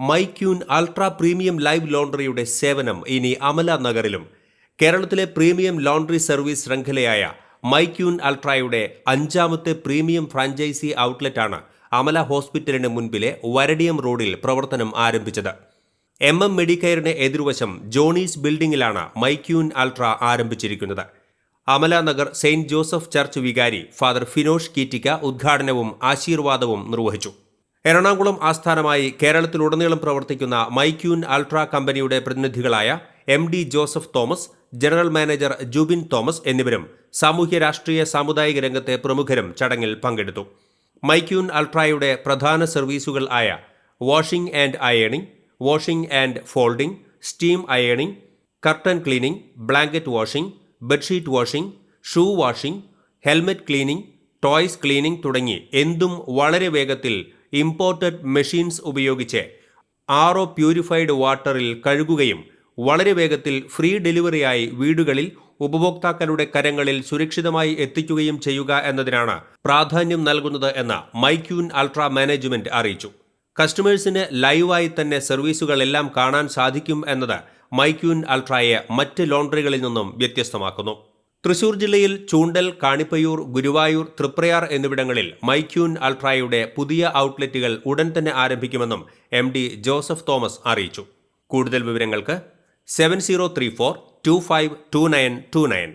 My queen ultra premium live ലോണ്ടറിയുടെ സേവനം ഇനി അമല നഗറിലും. കേരളത്തിലെ പ്രീമിയം ലോണ്ടറി സർവീസ് ശൃംഖലയായ മൈക്യൂൻ അൾട്രായുടെ അഞ്ചാമത്തെ പ്രീമിയം ഫ്രാഞ്ചൈസി ഔട്ട്ലെറ്റാണ് അമല ഹോസ്പിറ്റലിന് മുൻപിലെ വരടിയം റോഡിൽ പ്രവർത്തനം ആരംഭിച്ചത്. എം എം മെഡിക്കെയറിന് എതിർവശം ജോണീസ് ബിൽഡിംഗിലാണ് മൈക്യൂൻ അൾട്ര ആരംഭിച്ചിരിക്കുന്നത്. Amala Nagar saint Joseph church വികാരി ഫാദർ ഫിനോഷ് കീറ്റിക്ക ഉദ്ഘാടനവും ആശീർവാദവും നിർവഹിച്ചു. എറണാകുളം ആസ്ഥാനമായി കേരളത്തിലുടനീളം പ്രവർത്തിക്കുന്ന മൈക്യൂൻ അൾട്ര കമ്പനിയുടെ പ്രതിനിധികളായ M D Joseph Thomas general manager Jubin Thomas എന്നിവരും സാമൂഹ്യ രാഷ്ട്രീയ സാമുദായിക രംഗത്തെ പ്രമുഖരും ചടങ്ങിൽ പങ്കെടുത്തു. മൈക്യൂൻ അൾട്രായുടെ പ്രധാന സർവീസുകൾ ആയ washing and ironing washing and folding steam ironing curtain cleaning blanket washing bedsheet washing shoe washing helmet cleaning toys cleaning തുടങ്ങി എന്തും വളരെ വേഗത്തിൽ ഇമ്പോർട്ടഡ് മെഷീൻസ് ഉപയോഗിച്ച് ആർ ഒ പ്യൂരിഫൈഡ് വാട്ടറിൽ കഴുകുകയും വളരെ വേഗത്തിൽ ഫ്രീ ഡെലിവറിയായി വീടുകളിൽ ഉപഭോക്താക്കളുടെ കരങ്ങളിൽ സുരക്ഷിതമായി എത്തിക്കുകയും ചെയ്യുക എന്നതിനാണ് പ്രാധാന്യം നൽകുന്നത് എന്ന് മൈക്യൂൻ അൾട്രാ മാനേജ്മെന്റ് അറിയിച്ചു. കസ്റ്റമേഴ്സിന് ലൈവായി തന്നെ സർവീസുകളെല്ലാം കാണാൻ സാധിക്കും എന്നത് മൈക്യൂൻ അൾട്രായെ മറ്റ് ലോണ്ടറികളിൽ നിന്നും വ്യത്യസ്തമാക്കുന്നു. തൃശൂർ ജില്ലയിൽ ചൂണ്ടൽ കാണിപ്പയൂർ ഗുരുവായൂർ തൃപ്രയാർ എന്നിവിടങ്ങളിൽ മൈക്യൂൻ അൾട്രായുടെ പുതിയ ഔട്ട്ലെറ്റുകൾ ഉടൻ തന്നെ ആരംഭിക്കുമെന്നും എം ഡി ജോസഫ് തോമസ് അറിയിച്ചു. കൂടുതൽ വിവരങ്ങൾക്ക് seven zero three four two five two nine two nine.